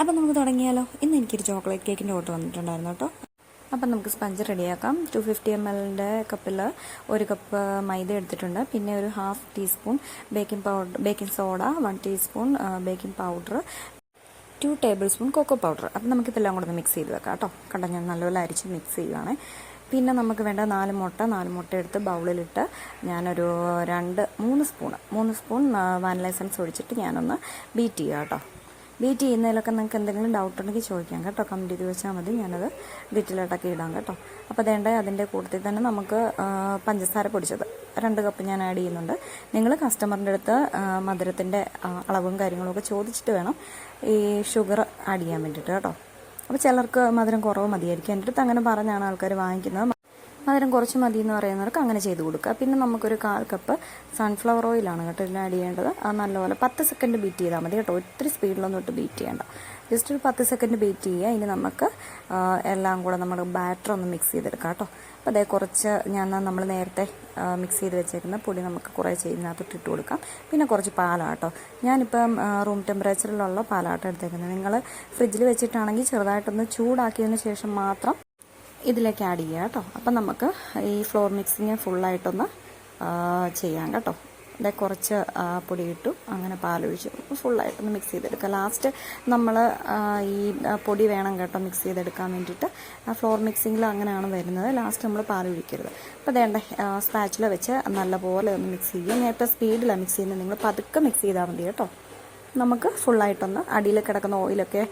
അപ്പം നമുക്ക് തുടങ്ങിയാലോ. ഇന്ന് എനിക്കൊരു ചോക്ലേറ്റ് കേക്കിന്റെ ഓർഡർ വന്നിട്ടുണ്ടായിരുന്നു കേട്ടോ. അപ്പം നമുക്ക് സ്പഞ്ച് റെഡിയാക്കാം. ടു ഫിഫ്റ്റി എം എല്ലിന്റെ കപ്പിൽ ഒരു കപ്പ് മൈദ എടുത്തിട്ടുണ്ട്. പിന്നെ ഒരു half teaspoon baking powder baking soda one teaspoon baking powder two tablespoon cocoa powder അപ്പം നമുക്കിതെല്ലാം കൂടെ ഒന്ന് മിക്സ് ചെയ്ത് വെക്കാം കേട്ടോ. കണ്ടോ ഞാൻ നല്ലപോലെ അരിച്ച് മിക്സ് ചെയ്യുകയാണ് പിന്നെ നമുക്ക് വേണ്ട നാല് മുട്ട നാല് മുട്ട എടുത്ത് ബൗളിലിട്ട് ഞാനൊരു രണ്ട് മൂന്ന് സ്പൂൺ മൂന്ന് സ്പൂൺ വാനില എസൻസ് ഒഴിച്ചിട്ട് ഞാനൊന്ന് ബീറ്റ് ചെയ്യുക കേട്ടോ. ബീറ്റ് ചെയ്യുന്നതിലൊക്കെ നിങ്ങൾക്ക് എന്തെങ്കിലും ഡൗട്ട് ഉണ്ടെങ്കിൽ ചോദിക്കാം കേട്ടോ. കമന്റ് ചെയ്ത് വെച്ചാൽ മതി. ഞാനത് ഡീറ്റെയിലായിട്ടൊക്കെ ഇടാം കേട്ടോ. അപ്പോൾ അതേണ്ട അതിന്റെ കൂട്ടത്തിൽ തന്നെ നമുക്ക് പഞ്ചസാര പൊടിച്ചത്. രണ്ട് കപ്പ് ഞാൻ ആഡ് ചെയ്യുന്നുണ്ട്. നിങ്ങൾ കസ്റ്റമറിന്റെ അടുത്ത് മധുരത്തിന്റെ അളവും കാര്യങ്ങളൊക്കെ ചോദിച്ചിട്ട് വേണം ഈ ഷുഗർ ആഡ് ചെയ്യാൻ വേണ്ടിയിട്ട് കേട്ടോ. അപ്പോൾ ചിലർക്ക് മധുരം കുറവ് മതിയായിരിക്കും. എന്റെ അടുത്ത് അങ്ങനെ പറഞ്ഞാണ് ആൾക്കാർ വാങ്ങിക്കുന്നത്. മധുരം കുറച്ച് മതി എന്ന് പറയുന്നവർക്ക് അങ്ങനെ ചെയ്ത് കൊടുക്കുക. പിന്നെ നമുക്കൊരു കാൽ കപ്പ് സൺഫ്ലവർ ഓയിലാണ് കേട്ടോ ഇതിൽ ആഡ് ചെയ്യേണ്ടത്. അത് നല്ലപോലെ പത്ത് സെക്കൻഡ് ബീറ്റ് ചെയ്താൽ മതി കേട്ടോ. ഒത്തിരി സ്പീഡിലൊന്നും ഇട്ട് ബീറ്റ് ചെയ്യേണ്ട. ജസ്റ്റ് ഒരു പത്ത് സെക്കൻഡ് ബീറ്റ് ചെയ്യുക. ഇനി നമുക്ക് എല്ലാം കൂടെ നമ്മൾ ബാറ്റർ ഒന്ന് മിക്സ് ചെയ്തെടുക്കാം കേട്ടോ. അപ്പോൾ അതേ കുറച്ച് ഞാൻ നമ്മൾ നേരത്തെ മിക്സ് ചെയ്ത് വെച്ചേക്കുന്ന പൊടി നമുക്ക് കുറേ ചെയ്യുന്നതിനകത്തൊട്ട് ഇട്ട് കൊടുക്കാം. പിന്നെ കുറച്ച് പാലാണ് കേട്ടോ. ഞാനിപ്പം റൂം ടെമ്പറേച്ചറിലുള്ള പാലാട്ടോ എടുത്തേക്കുന്നത്. നിങ്ങൾ ഫ്രിഡ്ജിൽ വെച്ചിട്ടാണെങ്കിൽ ചെറുതായിട്ടൊന്ന് ചൂടാക്കിയതിന് ശേഷം മാത്രം ഇതിലേക്ക് ആഡ് ചെയ്യുക കേട്ടോ. അപ്പം നമുക്ക് ഈ ഫ്ലോർ മിക്സിങ് ഫുള്ളായിട്ടൊന്ന് ചെയ്യാം കേട്ടോ. ഇതേ കുറച്ച് പൊടി ഇട്ടു അങ്ങനെ പാലൊഴിച്ച്. ഫുള്ളായിട്ടൊന്ന് മിക്സ് ചെയ്തെടുക്കുക ലാസ്റ്റ് നമ്മൾ ഈ പൊടി വേണം കേട്ടോ മിക്സ് ചെയ്തെടുക്കാൻ വേണ്ടിയിട്ട്. ഫ്ലോർ മിക്സിങ്ങിൽ അങ്ങനെയാണ് വരുന്നത്. ലാസ്റ്റ് നമ്മൾ പാലൊഴിക്കരുത്. അപ്പോൾ വേണ്ട സ്പാച്ചിൽ വെച്ച് നല്ലപോലെ ഒന്ന് മിക്സ് ചെയ്യുക. ഇപ്പോൾ സ്പീഡിലാണ് മിക്സ് ചെയ്യുന്നത്. നിങ്ങൾ പതുക്കെ മിക്സ് ചെയ്താൽ മതി കേട്ടോ. നമുക്ക് ഫുള്ളായിട്ടൊന്ന് അടിയിൽ കിടക്കുന്ന ഓയിലൊക്കെ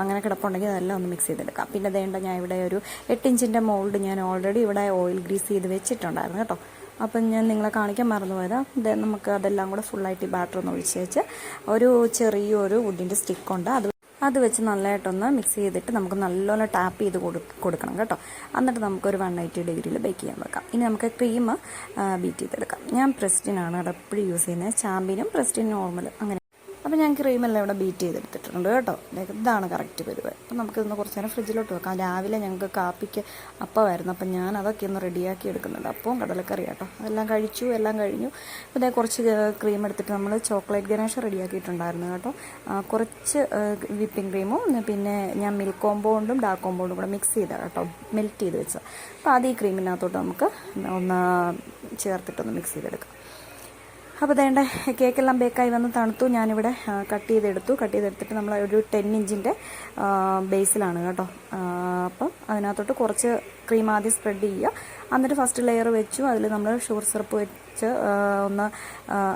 അങ്ങനെ കിടപ്പുണ്ടെങ്കിൽ അതെല്ലാം ഒന്ന് മിക്സ് ചെയ്തെടുക്കാം. പിന്നെ വേണ്ട ഞാൻ ഇവിടെ ഒരു എട്ട് ഇഞ്ചിന്റെ മോൾഡ് ഞാൻ ഓൾറെഡി ഇവിടെ ഓയിൽ ഗ്രീസ് ചെയ്ത് വെച്ചിട്ടുണ്ടായിരുന്നു കേട്ടോ. അപ്പം ഞാൻ നിങ്ങളെ കാണിക്കാൻ മറന്നു പോയതാ ദേ നമുക്ക് അതെല്ലാം കൂടെ ഫുള്ളായിട്ട് ഈ ബാറ്റർ ഒന്ന് ഒഴിച്ച് വെച്ച് ഒരു ചെറിയൊരു വുഡിന്റെ സ്റ്റിക്കുണ്ട് അത് അത് വെച്ച് നല്ലതായിട്ടൊന്ന് മിക്സ് ചെയ്തിട്ട് നമുക്ക് നല്ലോണം ടാപ്പ് ചെയ്ത് കൊടു കൊടുക്കണം കേട്ടോ. എന്നിട്ട് നമുക്കൊരു വൺ എയ്റ്റി ഡിഗ്രിയിൽ ബേക്ക് ചെയ്യാൻ വെക്കാം. ഇനി നമുക്ക് ക്രീം ബീറ്റ് ചെയ്തെടുക്കാം. ഞാൻ പ്രസ്റ്റിനാണ് എപ്പോഴും യൂസ് ചെയ്യുന്നത്. ചാമ്പിനും പ്രസ്റ്റിൻ നോർമൽ അങ്ങനെ അപ്പോൾ ഞാൻ ക്രീമെല്ലാം ഇവിടെ ബീറ്റ് ചെയ്തെടുത്തിട്ടുണ്ട് കേട്ടോ. ഇതാണ് കറക്റ്റ് പരുവ് അപ്പം നമുക്കിതൊന്ന് കുറച്ച് നേരം ഫ്രിഡ്ജിലോട്ട് വെക്കാം. രാവിലെ ഞങ്ങൾക്ക് കാപ്പിക്ക് അപ്പമായിരുന്നു. അപ്പം ഞാൻ അതൊക്കെ ഒന്ന് റെഡിയാക്കി എടുക്കുന്നുണ്ട്. അപ്പവും കടലക്കറി കേട്ടോ അതെല്ലാം കഴിച്ചു എല്ലാം കഴിഞ്ഞു. അപ്പോൾ ഇതേ കുറച്ച് ക്രീം എടുത്തിട്ട് നമ്മൾ ചോക്ലേറ്റ് ഗണേഷ് റെഡിയാക്കിയിട്ടുണ്ടായിരുന്നു കേട്ടോ. കുറച്ച് വിപ്പിംഗ് ക്രീമും പിന്നെ ഞാൻ മിൽക്ക് കോമ്പൗണ്ടും ഡാർക്ക് കോമ്പൗണ്ടും കൂടെ മിക്സ് ചെയ്ത കേട്ടോ. മെൽറ്റ് ചെയ്ത് വെച്ചത്. അപ്പോൾ അത് ഈ ക്രീമിനകത്തോട്ട് നമുക്ക് ഒന്ന് ചേർത്തിട്ടൊന്ന് മിക്സ് ചെയ്തെടുക്കാം. അപ്പോൾ വേണ്ട കേക്കെല്ലാം ബേക്കായി വന്ന് തണുത്തു. ഞാനിവിടെ കട്ട് ചെയ്തെടുത്തു. കട്ട് ചെയ്തെടുത്തിട്ട് നമ്മൾ ഒരു ടെൻ ഇഞ്ചിന്റെ ബേസിലാണ് കേട്ടോ. അപ്പം അതിനകത്തോട്ട് കുറച്ച് ക്രീം ആദ്യം സ്പ്രെഡ് ചെയ്യുക. എന്നിട്ട് ഫസ്റ്റ് ലെയർ വെച്ചു. അതിൽ നമ്മൾ ഷുഗർ സിറപ്പ് വെച്ച് ഒന്ന്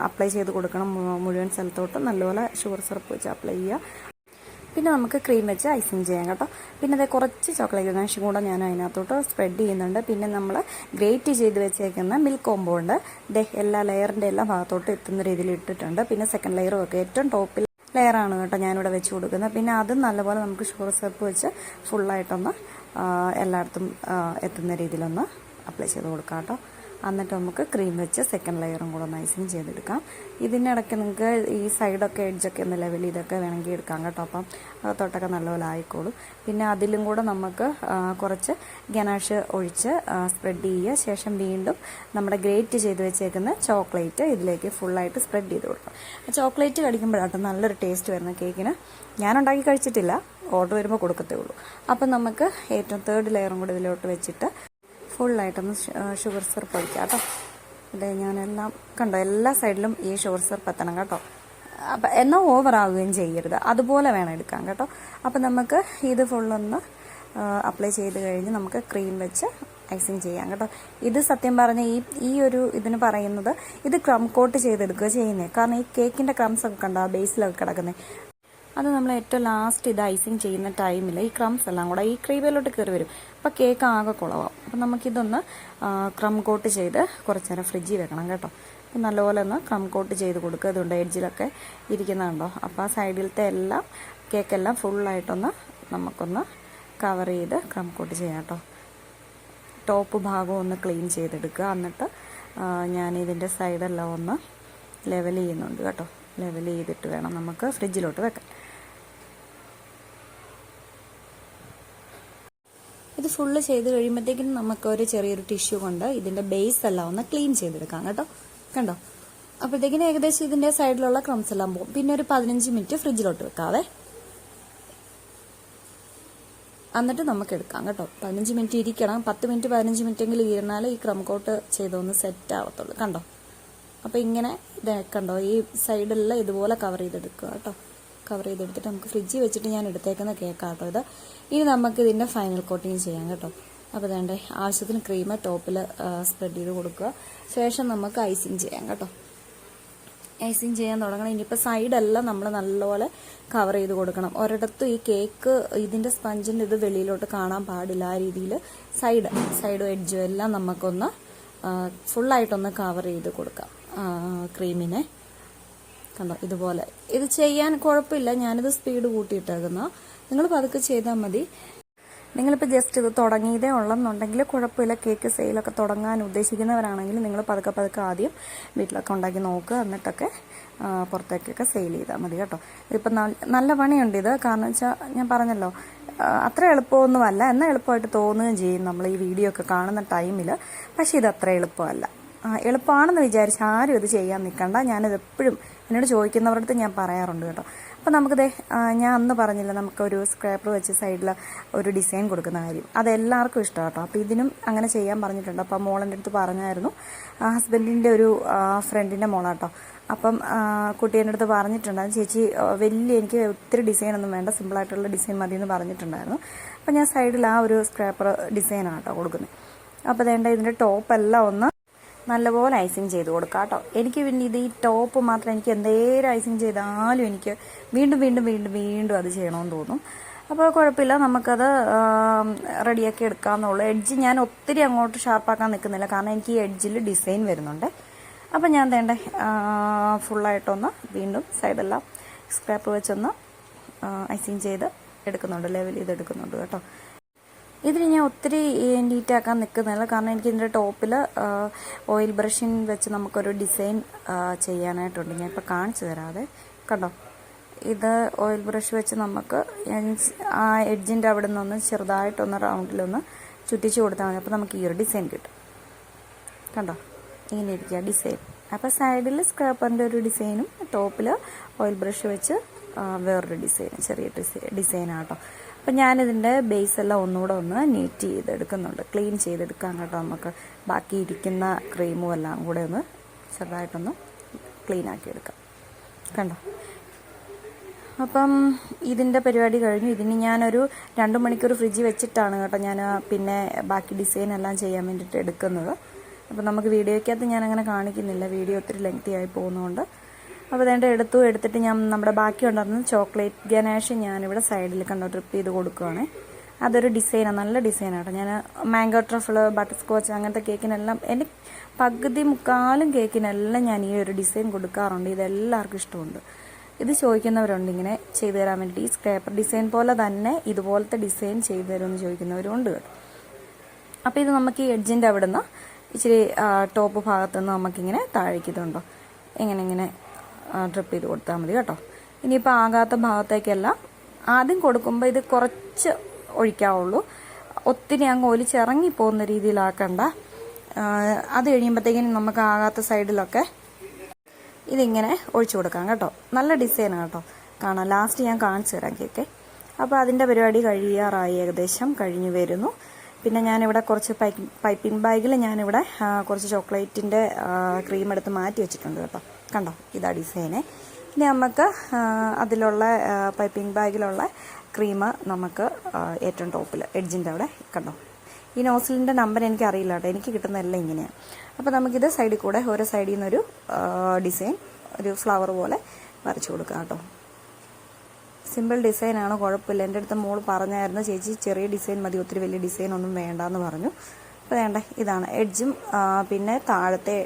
അപ്ലൈ ചെയ്ത് കൊടുക്കണം മുഴുവൻ സ്ഥലത്തോട്ട്. നല്ലപോലെ ഷുഗർ സിറപ്പ് വെച്ച് അപ്ലൈ ചെയ്യുക. പിന്നെ നമുക്ക് ക്രീം വെച്ച് ഐസിങ് ചെയ്യാം കേട്ടോ. പിന്നെ അതേ കുറച്ച് ചോക്ലേറ്റ് ഗണേഷും കൂടെ ഞാൻ അതിനകത്തോട്ട് സ്പ്രെഡ് ചെയ്യുന്നുണ്ട്. പിന്നെ നമ്മൾ ഗ്രേറ്റ് ചെയ്ത് വെച്ചേക്കുന്ന മിൽക്ക് കോമ്പൗണ്ട് ദേ എല്ലാ ലെയറിന്റെ എല്ലാ ഭാഗത്തോട്ട് എത്തുന്ന രീതിയിൽ ഇട്ടിട്ടുണ്ട്. പിന്നെ സെക്കൻഡ് ലെയറും ഒക്കെ ഏറ്റവും ടോപ്പിൽ ലെയറാണ് കേട്ടോ ഞാനിവിടെ വെച്ച് കൊടുക്കുന്നത്. പിന്നെ അതും നല്ലപോലെ നമുക്ക് ഷുഗർ സെപ്പ് വെച്ച് ഫുള്ളായിട്ടൊന്ന് എല്ലായിടത്തും എത്തുന്ന രീതിയിലൊന്ന് അപ്ലൈ ചെയ്ത് കൊടുക്കാം കേട്ടോ. എന്നിട്ട് നമുക്ക് ക്രീം വെച്ച് സെക്കൻഡ് ലെയറും കൂടെ ഒന്ന് ഐസിങ് ചെയ്തെടുക്കാം ഇതിനിടയ്ക്ക് നിങ്ങൾക്ക് ഈ സൈഡൊക്കെ എഡ്ജൊക്കെ ഒന്ന് ലെവൽ ചെയ്തൊക്കെ വേണമെങ്കിൽ എടുക്കാം കേട്ടോ. അപ്പം അകത്തോട്ടൊക്കെ നല്ലപോലെ ആയിക്കോളും. പിന്നെ അതിലും കൂടെ നമുക്ക് കുറച്ച് ഗനാഷ് ഒഴിച്ച് സ്പ്രെഡ് ചെയ്യുക. ശേഷം വീണ്ടും നമ്മുടെ ഗ്രേറ്റ് ചെയ്ത് വെച്ചേക്കുന്ന ചോക്ലേറ്റ് ഇതിലേക്ക് ഫുള്ളായിട്ട് സ്പ്രെഡ് ചെയ്ത് കൊടുക്കാം. ചോക്ലേറ്റ് കടിക്കുമ്പോഴാട്ടോ നല്ലൊരു ടേസ്റ്റ് വരുന്ന കേക്കിന് ഞാൻ ഉണ്ടാക്കി കഴിച്ചിട്ടില്ല. ഓർഡർ വരുമ്പോൾ കൊടുക്കത്തേ ഉള്ളൂ. അപ്പം നമുക്ക് ഏറ്റവും തേർഡ് ലെയറും കൂടെ ഇതിലോട്ട് വെച്ചിട്ട് ഫുള്ളായിട്ടൊന്ന് ഷുഗർ സിറപ്പ് ഒഴിക്കുക കേട്ടോ. അതെ ഞാനെല്ലാം കണ്ടോ എല്ലാ സൈഡിലും ഈ ഷുഗർ സിറപ്പ് എത്തണം കേട്ടോ. അപ്പം എന്നാൽ ഓവർ ആവുകയും ചെയ്യരുത്. അതുപോലെ വേണം എടുക്കാൻ കേട്ടോ. അപ്പം നമുക്ക് ഇത് ഫുള്ളൊന്ന് അപ്ലൈ ചെയ്ത് കഴിഞ്ഞ് നമുക്ക് ക്രീം വെച്ച് ഐസിങ് ചെയ്യാം കേട്ടോ. ഇത് സത്യം പറഞ്ഞ ഈ ഈ ഒരു ഇതിന് പറയുന്നത് ഇത് ക്രം കോട്ട് ചെയ്തെടുക്കുക ചെയ്യുന്നത് കാരണം ഈ കേക്കിന്റെ ക്രംസ് ഒക്കെ കണ്ടോ ബേസിലൊക്കെ കിടക്കുന്നത് അത് നമ്മൾ ഏറ്റവും ലാസ്റ്റ് ഇത് ഐസിങ് ചെയ്യുന്ന ടൈമിൽ ഈ ക്രംസ് എല്ലാം കൂടെ ഈ ക്രീമിലോട്ട് കയറി വരും. അപ്പോൾ കേക്ക് ആകെ കുളവാകും അപ്പം നമുക്കിതൊന്ന് ക്രം കോട്ട് ചെയ്ത് കുറച്ച് നേരം ഫ്രിഡ്ജിൽ വെക്കണം കേട്ടോ. അപ്പം നല്ലപോലെ ഒന്ന് ക്രം കോട്ട് ചെയ്ത് കൊടുക്കുക ഇതുകൊണ്ട് എഡ്ജിലൊക്കെ ഇരിക്കുന്നുണ്ടോ അപ്പോൾ ആ സൈഡിലത്തെ എല്ലാം കേക്കെല്ലാം ഫുള്ളായിട്ടൊന്ന് നമുക്കൊന്ന് കവർ ചെയ്ത് ക്രം കോട്ട് ചെയ്യാം കേട്ടോ. ടോപ്പ് ഭാഗം ഒന്ന് ക്ലീൻ ചെയ്തെടുക്കുക. എന്നിട്ട് ഞാൻ ഇതിന്റെ സൈഡെല്ലാം ഒന്ന് ലെവൽ ചെയ്യുന്നുണ്ട് കേട്ടോ. ലെവൽ ചെയ്തിട്ട് വേണം നമുക്ക് ഫ്രിഡ്ജിലോട്ട് വെക്കാൻ. ഇത് ഫുള്ള് ചെയ്ത് കഴിയുമ്പോഴത്തേക്കും നമുക്ക് ഒരു ചെറിയൊരു ടിഷ്യൂ കൊണ്ട് ഇതിന്റെ ബേസ് എല്ലാം ഒന്ന് ക്ലീൻ ചെയ്തെടുക്കാം കേട്ടോ. കണ്ടോ? അപ്പോഴത്തേക്കിനും ഏകദേശം ഇതിന്റെ സൈഡിലുള്ള ക്രംസ് എല്ലാം പോകും. പിന്നെ ഒരു പതിനഞ്ച് മിനിറ്റ് ഫ്രിഡ്ജിലോട്ട് വെക്കാവേ. എന്നിട്ട് നമുക്ക് എടുക്കാം കേട്ടോ. പതിനഞ്ച് മിനിറ്റ് ഇരിക്കണം. പത്ത് മിനിറ്റ് പതിനഞ്ച് മിനിറ്റ് എങ്കിലും ഇരുന്നാൽ ഈ ക്രം കോട്ട് ചെയ്തൊന്ന് സെറ്റ് ആവത്തുള്ളൂ. കണ്ടോ? അപ്പോൾ ഇങ്ങനെ കണ്ടോ? ഈ സൈഡെല്ലാം ഇതുപോലെ കവർ ചെയ്തെടുക്കുക കേട്ടോ. കവർ ചെയ്തെടുത്തിട്ട് നമുക്ക് ഫ്രിഡ്ജിൽ വെച്ചിട്ട് ഞാൻ എടുത്തേക്കുന്ന കേക്കാണ് കേട്ടോ ഇത്. ഇനി നമുക്ക് ഇതിന്റെ ഫൈനൽ കോട്ടിങ് ചെയ്യാം കേട്ടോ. അപ്പോൾ വേണ്ട ആവശ്യത്തിന് ക്രീം ടോപ്പിൽ സ്പ്രെഡ് ചെയ്ത് കൊടുക്കുക. ശേഷം നമുക്ക് ഐസിങ് ചെയ്യാം കേട്ടോ. ഐസിങ് ചെയ്യാൻ തുടങ്ങണം. ഇനിയിപ്പോൾ സൈഡെല്ലാം നമ്മൾ നല്ലപോലെ കവർ ചെയ്ത് കൊടുക്കണം. ഒരിടത്തും ഈ കേക്ക് ഇതിന്റെ സ്പഞ്ചിന്റെ ഇത് വെളിയിലോട്ട് കാണാൻ പാടില്ല ആ രീതിയിൽ സൈഡ് സൈഡും എഡ്ജും എല്ലാം നമുക്കൊന്ന് ഫുള്ളായിട്ടൊന്ന് കവർ ചെയ്ത് കൊടുക്കാം ക്രീമിനെ കണ്ടോ ഇതുപോലെ. ഇത് ചെയ്യാൻ കുഴപ്പമില്ല ഞാനിത് സ്പീഡ് കൂട്ടിയിട്ടേക്കുന്നു. നിങ്ങൾ പതുക്കെ ചെയ്താൽ മതി. നിങ്ങളിപ്പോൾ ജസ്റ്റ് ഇത് തുടങ്ങിയതേ ഉള്ളെന്നുണ്ടെങ്കിൽ കുഴപ്പമില്ല കേക്ക് സെയിലൊക്കെ തുടങ്ങാൻ ഉദ്ദേശിക്കുന്നവരാണെങ്കിൽ നിങ്ങൾ പതുക്കെ പതുക്കെ ആദ്യം വീട്ടിലൊക്കെ ഉണ്ടാക്കി നോക്കുക എന്നിട്ടൊക്കെ പുറത്തേക്കൊക്കെ സെയിൽ ചെയ്താൽ മതി കേട്ടോ. ഇതിപ്പോൾ നല്ല പണിയുണ്ട് ഇത്. കാരണം വെച്ചാൽ ഞാൻ പറഞ്ഞല്ലോ അത്ര എളുപ്പമൊന്നുമല്ല. എന്നാൽ എളുപ്പമായിട്ട് തോന്നുകയും ചെയ്യും നമ്മൾ ഈ വീഡിയോ ഒക്കെ കാണുന്ന ടൈമിൽ പക്ഷേ ഇത് അത്ര എളുപ്പമല്ല. എളുപ്പമാണെന്ന് വിചാരിച്ച് ആരും ഇത് ചെയ്യാൻ നിൽക്കണ്ട. ഞാനിത് എപ്പോഴും എന്നോട് ചോദിക്കുന്നവരുടെ അടുത്ത് ഞാൻ പറയാറുണ്ട് കേട്ടോ. അപ്പോൾ നമുക്കിത് ഞാൻ അന്ന് പറഞ്ഞില്ല നമുക്കൊരു സ്ക്രാപ്പർ വെച്ച് സൈഡിൽ ഒരു ഡിസൈൻ കൊടുക്കുന്ന കാര്യം. അതെല്ലാവർക്കും ഇഷ്ടമാണ് കേട്ടോ. അപ്പോൾ ഇതിനും അങ്ങനെ ചെയ്യാൻ പറഞ്ഞിട്ടുണ്ട്. അപ്പോൾ മോളെന്റെ അടുത്ത് പറഞ്ഞായിരുന്നു. ഹസ്ബൻഡിന്റെ ഒരു ഫ്രണ്ടിന്റെ മോളാട്ടോ അപ്പം കുട്ടി എന്റെ അടുത്ത് പറഞ്ഞിട്ടുണ്ടായിരുന്നു ചേച്ചി വലിയ എനിക്ക് ഒത്തിരി ഡിസൈനൊന്നും വേണ്ട. സിമ്പിളായിട്ടുള്ള ഡിസൈൻ മതി എന്ന് പറഞ്ഞിട്ടുണ്ടായിരുന്നു. അപ്പം ഞാൻ സൈഡിൽ ആ ഒരു സ്ക്രാപ്പർ ഡിസൈനാണ് കേട്ടോ കൊടുക്കുന്നത് അപ്പോൾ വേണ്ട ഇതിന്റെ ടോപ്പെല്ലാം ഒന്ന് നല്ലപോലെ ഐസിങ് ചെയ്ത് കൊടുക്കുക കേട്ടോ. എനിക്ക് പിന്നെ ഇത് ഈ ടോപ്പ് മാത്രം എനിക്ക് എന്തേലും ഐസിങ് ചെയ്താലും എനിക്ക് വീണ്ടും വീണ്ടും വീണ്ടും വീണ്ടും അത് ചെയ്യണമെന്ന് തോന്നും. അപ്പോൾ കുഴപ്പമില്ല നമുക്കത് റെഡിയാക്കി എടുക്കാമെന്നുള്ളൂ. എഡ്ജ് ഞാൻ ഒത്തിരി അങ്ങോട്ട് ഷാർപ്പാക്കാൻ നിൽക്കുന്നില്ല കാരണം എനിക്ക് ഈ എഡ്ജിൽ ഡിസൈൻ വരുന്നുണ്ട്. അപ്പോൾ ഞാൻ തേണ്ട ഫുള്ളായിട്ടൊന്ന് വീണ്ടും സൈഡെല്ലാം സ്ക്രാപ്പ് വെച്ചൊന്ന് ഐസിങ് ചെയ്ത് എടുക്കുന്നുണ്ട് ലെവൽ ചെയ്ത് എടുക്കുന്നുണ്ട് കേട്ടോ. ഇതിന് ഞാൻ ഒത്തിരി നീറ്റാക്കാൻ നിൽക്കുന്നില്ല. കാരണം എനിക്ക് ഇതിന്റെ ടോപ്പിൽ ഓയിൽ ബ്രഷിൻ വെച്ച് നമുക്കൊരു ഡിസൈൻ ചെയ്യാനായിട്ടുണ്ട്. ഞാൻ ഇപ്പോൾ കാണിച്ചു തരാതെ. കണ്ടോ? ഇത് ഓയിൽ ബ്രഷ് വെച്ച് നമുക്ക് ആ എഡ്ജിന്റെ അവിടെ നിന്നൊന്ന് ചെറുതായിട്ടൊന്ന് റൗണ്ടിലൊന്ന് ചുറ്റിച്ച് കൊടുത്താൽ മതി. അപ്പോൾ നമുക്ക് ഈ ഒരു ഡിസൈൻ കിട്ടും. കണ്ടോ? ഇങ്ങനെ ഇരിക്കുക ഡിസൈൻ. അപ്പോൾ സൈഡിൽ സ്ക്രാപ്പറിന്റെ ഒരു ഡിസൈനും ടോപ്പിൽ ഓയിൽ ബ്രഷ് വെച്ച് വേറൊരു ഡിസൈൻ ചെറിയ ഡിസൈൻ ഡിസൈനാട്ടോ. അപ്പം ഞാനിതിന്റെ ബേസ് എല്ലാം ഒന്നുകൂടെ ഒന്ന് നീറ്റ് ചെയ്തെടുക്കുന്നുണ്ട്. ക്ലീൻ ചെയ്തെടുക്കാം കേട്ടോ നമുക്ക് ബാക്കി ഇരിക്കുന്ന ക്രീമും എല്ലാം കൂടെ ഒന്ന് ചെറുതായിട്ടൊന്ന് ക്ലീൻ ആക്കി എടുക്കാം. കണ്ടോ? അപ്പം ഇതിന്റെ പരിപാടി കഴിഞ്ഞു. ഇതിന് ഞാനൊരു രണ്ട് മണിക്കൂർ ഫ്രിഡ്ജിൽ വെച്ചിട്ടാണ് കേട്ടോ ഞാൻ പിന്നെ ബാക്കി ഡിസൈൻ എല്ലാം ചെയ്യാൻ വേണ്ടിയിട്ട് എടുക്കുന്നത്. അപ്പം നമുക്ക് വീഡിയോയ്ക്കകത്ത് ഞാൻ അങ്ങനെ കാണിക്കുന്നില്ല. വീഡിയോ ഒത്തിരി ലെങ്തി ആയി പോകുന്നതുകൊണ്ട് അപ്പോൾ അതേണ്ട എടുത്തു എടുത്തിട്ട് ഞാൻ നമ്മുടെ ബാക്കി ഉണ്ടായിരുന്ന ചോക്ലേറ്റ് ഗനാഷ് ഞാനിവിടെ സൈഡിൽ കണ്ടോ ട്രിപ്പ് ചെയ്ത് കൊടുക്കുവാണ്. അതൊരു ഡിസൈനാണ് നല്ല ഡിസൈനാണ് ഞാൻ മാംഗോ ട്രഫിൾ ബട്ടർ സ്കോച്ച് അങ്ങനത്തെ കേക്കിനെല്ലാം എന്റെ പകുതി മുക്കാലും കേക്കിനെല്ലാം ഞാൻ ഈ ഒരു ഡിസൈൻ കൊടുക്കാറുണ്ട്. ഇതെല്ലാവർക്കും ഇഷ്ടമുണ്ട്. ഇത് ചോദിക്കുന്നവരുണ്ട് ഇങ്ങനെ ചെയ്തു തരാൻ വേണ്ടി സ്ക്രാപ്പർ ഡിസൈൻ പോലെ തന്നെ ഇതുപോലത്തെ ഡിസൈൻ ചെയ്തു തരുമെന്ന് ചോദിക്കുന്നവരും ഉണ്ട് അപ്പോൾ ഇത് നമുക്ക് ഈ എഡ്ജിന്റെ അവിടെ നിന്ന് ഇച്ചിരി ടോപ്പ് ഭാഗത്തുനിന്ന് നമുക്കിങ്ങനെ താഴേക്ക് ഇതുണ്ടോ? ഇങ്ങനെ ഇങ്ങനെ ഡ്രിപ്പ് ചെയ്ത് കൊടുത്താൽ മതി കേട്ടോ. ഇനിയിപ്പോൾ ആകാത്ത ഭാഗത്തേക്കല്ല. ആദ്യം കൊടുക്കുമ്പോൾ ഇത് കുറച്ച് ഒഴിക്കാവുള്ളൂ. ഒത്തിരി അങ്ങ് ഒലിച്ചിറങ്ങി പോകുന്ന രീതിയിലാക്കണ്ട. അത് കഴിയുമ്പോഴത്തേക്കിനും നമുക്ക് ആകാത്ത സൈഡിലൊക്കെ ഇതിങ്ങനെ ഒഴിച്ചു കൊടുക്കാം കേട്ടോ. നല്ല ഡിസൈനാണ് കേട്ടോ. കാണാം. ലാസ്റ്റ് ഞാൻ കാണിച്ചു തരാം കേക്ക്. അപ്പോൾ അതിന്റെ പരിപാടി കഴിയാറായി ഏകദേശം കഴിഞ്ഞു വരുന്നു. പിന്നെ ഞാനിവിടെ കുറച്ച് പൈപ്പിംഗ് ബാഗിൽ ഞാനിവിടെ കുറച്ച് ചോക്ലേറ്റിന്റെ ക്രീം എടുത്ത് മാറ്റി വെച്ചിട്ടുണ്ട് കേട്ടോ. കണ്ടോ? ഇതാ ഡിസൈന്. ഇനി നമുക്ക് അതിലുള്ള പൈപ്പിംഗ് ബാഗിലുള്ള ക്രീം നമുക്ക് ഏറ്റവും ടോപ്പിൽ എഡ്ജിന്റെ അവിടെ കണ്ടോ? ഈ നോസിലിന്റെ നമ്പർ എനിക്ക് അറിയില്ല കേട്ടോ. എനിക്ക് കിട്ടുന്നതെല്ലാം ഇങ്ങനെയാണ് അപ്പോൾ നമുക്കിത് സൈഡിൽ കൂടെ ഓരോ സൈഡിൽ നിന്നൊരു ഡിസൈൻ ഒരു ഫ്ലവർ പോലെ വരച്ചു കൊടുക്കാം കേട്ടോ. സിമ്പിൾ ഡിസൈനാണ് കുഴപ്പമില്ല. എന്റെ അടുത്ത് മോൾ പറഞ്ഞായിരുന്നു ചേച്ചി ചെറിയ ഡിസൈൻ മതി ഒത്തിരി വലിയ ഡിസൈൻ ഒന്നും വേണ്ടാന്ന് പറഞ്ഞു. അപ്പോൾ വേണ്ട ഇതാണ്. എഡ്ജും പിന്നെ താഴത്തെ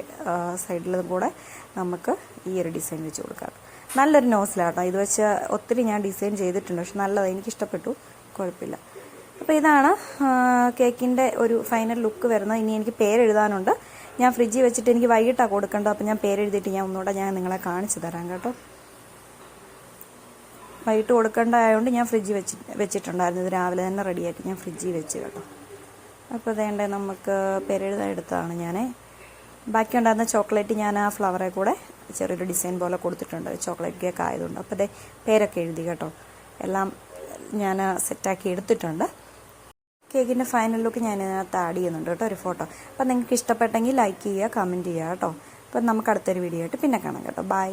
സൈഡിലും കൂടെ നമുക്ക് ഈ ഒരു ഡിസൈൻ വെച്ച് കൊടുക്കാം. നല്ലൊരു നോസിലാട്ടോ ഇത് വെച്ച് ഒത്തിരി ഞാൻ ഡിസൈൻ ചെയ്തിട്ടുണ്ട് പക്ഷെ നല്ലത് എനിക്കിഷ്ടപ്പെട്ടു. കുഴപ്പമില്ല. അപ്പോൾ ഇതാണ് കേക്കിന്റെ ഒരു ഫൈനൽ ലുക്ക് വരുന്നത്. ഇനി എനിക്ക് പേരെഴുതാനുണ്ട്. ഞാൻ ഫ്രിഡ്ജിൽ വെച്ചിട്ട് എനിക്ക് വൈകിട്ടാണ് കൊടുക്കേണ്ടത് അപ്പോൾ ഞാൻ പേരെഴുതിയിട്ട് ഞാൻ ഒന്നുകൂടെ ഞാൻ നിങ്ങളെ കാണിച്ചു തരാം കേട്ടോ. വൈകിട്ട് കൊടുക്കേണ്ടതായതുകൊണ്ട് ഞാൻ ഫ്രിഡ്ജിൽ വെച്ച് വെച്ചിട്ടുണ്ടായിരുന്നു. ഇത് രാവിലെ തന്നെ റെഡിയാക്കി ഞാൻ ഫ്രിഡ്ജിൽ വെച്ച് കേട്ടോ. അപ്പോൾ അതേണ്ടേ നമുക്ക് പേരെഴുതാൻ എടുത്തതാണ് ഞാൻ ബാക്കി ഉണ്ടായിരുന്ന ചോക്ലേറ്റ് ഞാൻ ആ ഫ്ലവറെ കൂടെ ചെറിയൊരു ഡിസൈൻ പോലെ കൊടുത്തിട്ടുണ്ട്. ചോക്ലേറ്റ് കേക്ക് ആയതുകൊണ്ട്. അപ്പോൾ അതേ പേരൊക്കെ എഴുതി കേട്ടോ. എല്ലാം ഞാൻ സെറ്റാക്കി എടുത്തിട്ടുണ്ട്. കേക്കിന്റെ ഫൈനൽ ലുക്ക് ഞാൻ ഇതിനകത്ത് ആഡ് ചെയ്യുന്നുണ്ട് കേട്ടോ ഒരു ഫോട്ടോ അപ്പോൾ നിങ്ങൾക്ക് ഇഷ്ടപ്പെട്ടെങ്കിൽ ലൈക്ക് ചെയ്യുക കമന്റ് ചെയ്യുക കേട്ടോ. അപ്പം നമുക്ക് അടുത്തൊരു വീഡിയോ ആയിട്ട് പിന്നെ കാണാം കേട്ടോ. ബൈ